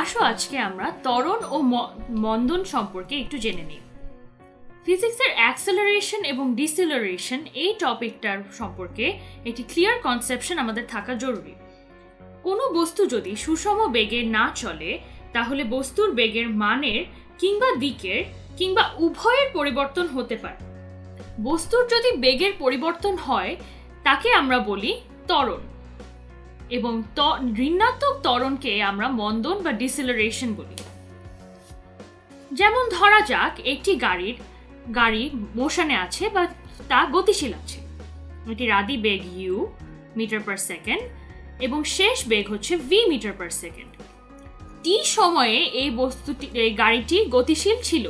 আসো আজকে আমরা ত্বরণ ও মন্দন সম্পর্কে একটু জেনে নিই। ফিজিক্সের অ্যাক্সেলারেশন এবং ডিসেলারেশন এই টপিকটার সম্পর্কে একটি ক্লিয়ার কনসেপশন আমাদের থাকা জরুরি। কোনো বস্তু যদি সুষম বেগে না চলে, তাহলে বস্তুর বেগের মানের কিংবা দিকের কিংবা উভয়ের পরিবর্তন হতে পারে। বস্তুর যদি বেগের পরিবর্তন হয়, তাকে আমরা বলি ত্বরণ। এবং ঋণাত্মক ত্বরণকে আমরা মন্দন বা ডিসেলারেশন বলি। যেমন ধরা যাক, একটি গাড়ির, গাড়ি মোশনে আছে বা তা গতিশীল আছে। এটির আদি বেগ ইউ মিটার পার সেকেন্ড এবং শেষ বেগ হচ্ছে v metre per second t সময়ে এই বস্তুটি, এই গাড়িটি গতিশীল ছিল।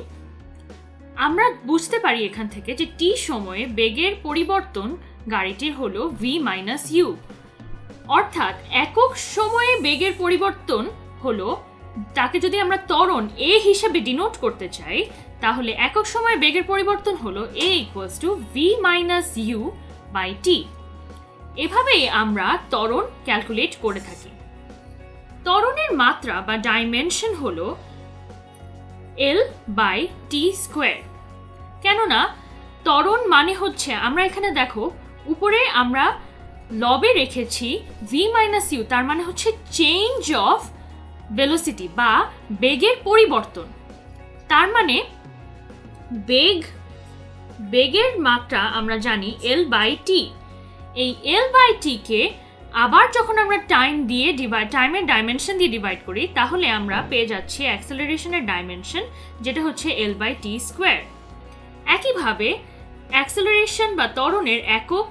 আমরা বুঝতে পারি এখান থেকে যে টি সময়ে বেগের পরিবর্তন গাড়িটির হলো ভি মাইনাস ইউ অর্থাৎ একক সময়ে বেগের পরিবর্তন হলো, তাকে যদি আমরা ত্বরণ এ হিসেবে ডিনোট করতে চাই, তাহলে একক সময়ে বেগের পরিবর্তন হলো a equals to v minus u by t এভাবেই আমরা ত্বরণ ক্যালকুলেট করে থাকি। ত্বরণের মাত্রা বা ডাইমেনশন হলো এল বাই টি স্কোয়ার কেননা, ত্বরণ মানে হচ্ছে, আমরা এখানে দেখো, উপরে আমরা লবে রেখেছি ভি মাইনাস ইউ তার মানে হচ্ছে চেঞ্জ অফ ভেলোসিটি বা বেগের পরিবর্তন। তার মানে বেগ, বেগের মাত্রা আমরা জানি এল বাই টি এই এল বাই টিকে আবার যখন আমরা টাইম দিয়ে ডিভাইড টাইমের ডাইমেনশন দিয়ে ডিভাইড করি, তাহলে আমরা পেয়ে যাচ্ছি অ্যাক্সেলারেশনের ডাইমেনশন যেটা হচ্ছে এল বাই টি স্কোয়ার একইভাবে অ্যাক্সেলারেশন বা ত্বরণের একক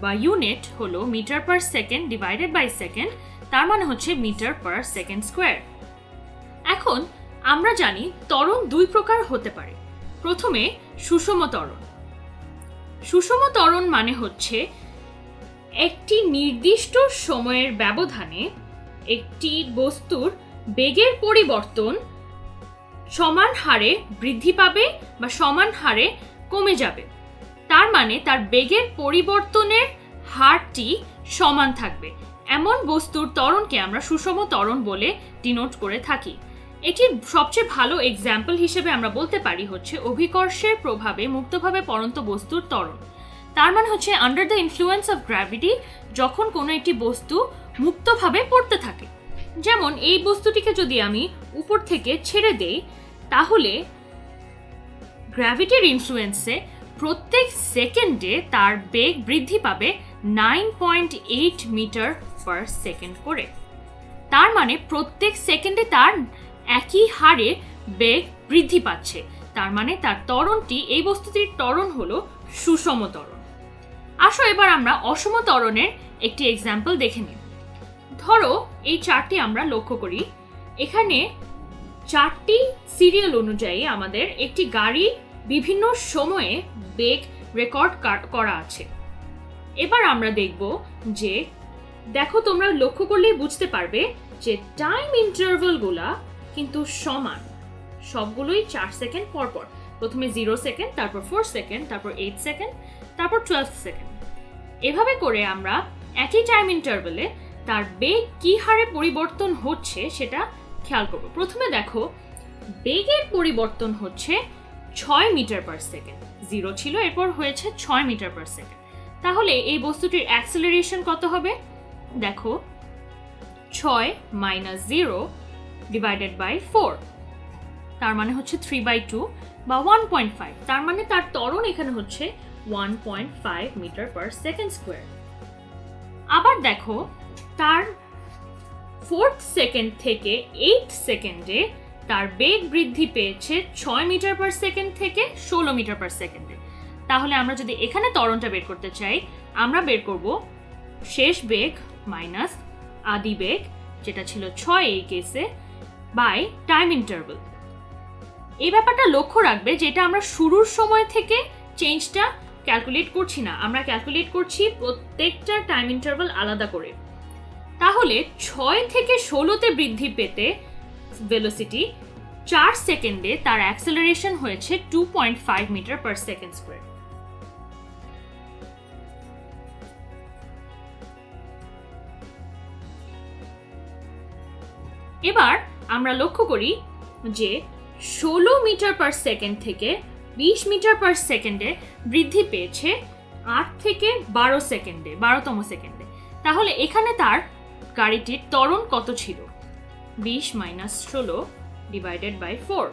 বা ইউনিট হলো metre per second divided by second তার মানে হচ্ছে মিটার পার সেকেন্ড স্কোয়ার এখন আমরা জানি ত্বরণ দুই প্রকার হতে পারে। প্রথমে সুষম ত্বরণ। সুষম ত্বরণ মানে হচ্ছে একটি নির্দিষ্ট সময়ের ব্যবধানে একটি বস্তুর বেগের পরিবর্তন সমান হারে বৃদ্ধি পাবে বা সমান হারে কমে যাবে। তার মানে তার বেগের পরিবর্তনের হারটি সমান থাকবে। এমন বস্তুর ত্বরণকে আমরা সুষম ত্বরণ বলে ডিনোট করে থাকি। এটির সবচেয়ে ভালো এক্সাম্পল হিসেবে আমরা বলতে পারি হচ্ছে অভিকর্ষের প্রভাবে মুক্তভাবে পরন্ত বস্তুর ত্বরণ। তার মানে হচ্ছে under the influence of gravity যখন কোনো একটি বস্তু মুক্তভাবে পড়তে থাকে। যেমন এই বস্তুটিকে যদি আমি উপর থেকে ছেড়ে দেই, তাহলে গ্র্যাভিটির ইনফ্লুয়েন্সে প্রত্যেক সেকেন্ডে তার বেগ বৃদ্ধি পাবে nine point eight metre per second করে। তার মানে প্রত্যেক সেকেন্ডে তার একই হারে বেগ বৃদ্ধি পাচ্ছে। তার মানে তার ত্বরণটি, এই বস্তুটির ত্বরণ হলো সুষম ত্বরণ। আসো এবার আমরা অসম ত্বরণের একটি এক্সাম্পল দেখে নিই। ধরো, এই চারটি আমরা লক্ষ্য করি। এখানে চারটি সিরিয়াল অনুযায়ী আমাদের একটি গাড়ি বিভিন্ন সময়ে বেগ রেকর্ড করা আছে। এবার আমরা দেখব যে, দেখো তোমরা লক্ষ্য করলেই বুঝতে পারবে যে টাইম ইন্টারভেলগুলা কিন্তু সমান। সবগুলোই চার সেকেন্ড পর পর। প্রথমে জিরো সেকেন্ড তারপর ফোর সেকেন্ড তারপর এইট সেকেন্ড তারপর টুয়েলভ সেকেন্ড এভাবে করে আমরা একই টাইম ইন্টারভেলে তার বেগ কী হারে পরিবর্তন হচ্ছে সেটা খেয়াল করব। প্রথমে দেখো, বেগের পরিবর্তন হচ্ছে ছয় মিটার পার সেকেন্ড জিরো ছিল, এরপর হয়েছে ছয় মিটার পার সেকেন্ড তাহলে এই বস্তুটির অ্যাক্সেলারেশন কত হবে? দেখো, ছয় minus zero divided by four তার মানে হচ্ছে থ্রি বাই টু বা ওয়ান পয়েন্ট ফাইভ তার মানে তার ত্বরণ এখানে হচ্ছে one point five metre per second square আবার দেখো, তার ফোর্থ সেকেন্ড থেকে এইট সেকেন্ডে তার বেগ বৃদ্ধি পেয়েছে ছয় মিটার পার সেকেন্ড থেকে ষোলো মিটার পার সেকেন্ডে তাহলে আমরা যদি এখানে ত্বরণটা বের করতে চাই, আমরা বের করব শেষ বেগ মাইনাস আদি বেগ, যেটা ছিল ছয় এই কেসে বাই টাইম ইন্টারভেল এই ব্যাপারটা লক্ষ্য রাখবে যেটা আমরা শুরুর সময় থেকে চেঞ্জটা ক্যালকুলেট করছি না। আমরা ক্যালকুলেট করছি প্রত্যেকটা টাইম ইন্টারভেল আলাদা করে। তাহলে ছয় থেকে ষোলোতে বৃদ্ধি পেতে ভেলোসিটি চার সেকেন্ডে তার অ্যাক্সেলারেশন হয়েছে two point five metre per second square এবার আমরা লক্ষ্য করি যে ষোলো মিটার পার সেকেন্ড থেকে বিশ মিটার পার সেকেন্ডে বৃদ্ধি পেয়েছে আট থেকে বারো সেকেন্ডে, বারোতম সেকেন্ডে। তাহলে এখানে তার গাড়িটির ত্বরণ কত ছিল? বিশ মাইনাস ষোলো ডিভাইডেড বাই ফোর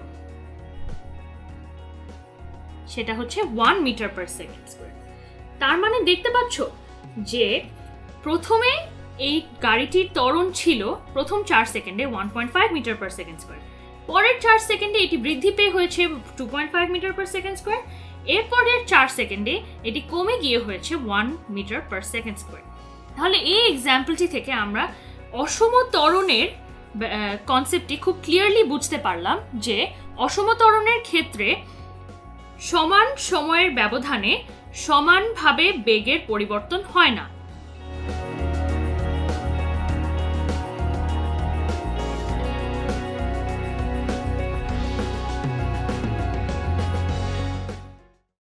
সেটা হচ্ছে ওয়ান মিটার পার সেকেন্ড তার মানে দেখতে পাচ্ছ যে প্রথমে এই গাড়িটির ত্বরণ ছিল প্রথম চার সেকেন্ডে one point five metre per second square পরের চার সেকেন্ডে এটি বৃদ্ধি পেয়ে হয়েছে two point five metre per second square এরপরের চার সেকেন্ডে এটি কমে গিয়ে হয়েছে one metre per second square তাহলে এই এক্সাম্পলটি থেকে আমরা অসম ত্বরণের কনসেপ্টটি খুব ক্লিয়ারলি বুঝতে পারলাম যে অসমতরণের ক্ষেত্রে সমান সময়ের ব্যবধানে সমানভাবে বেগের পরিবর্তন হয় না।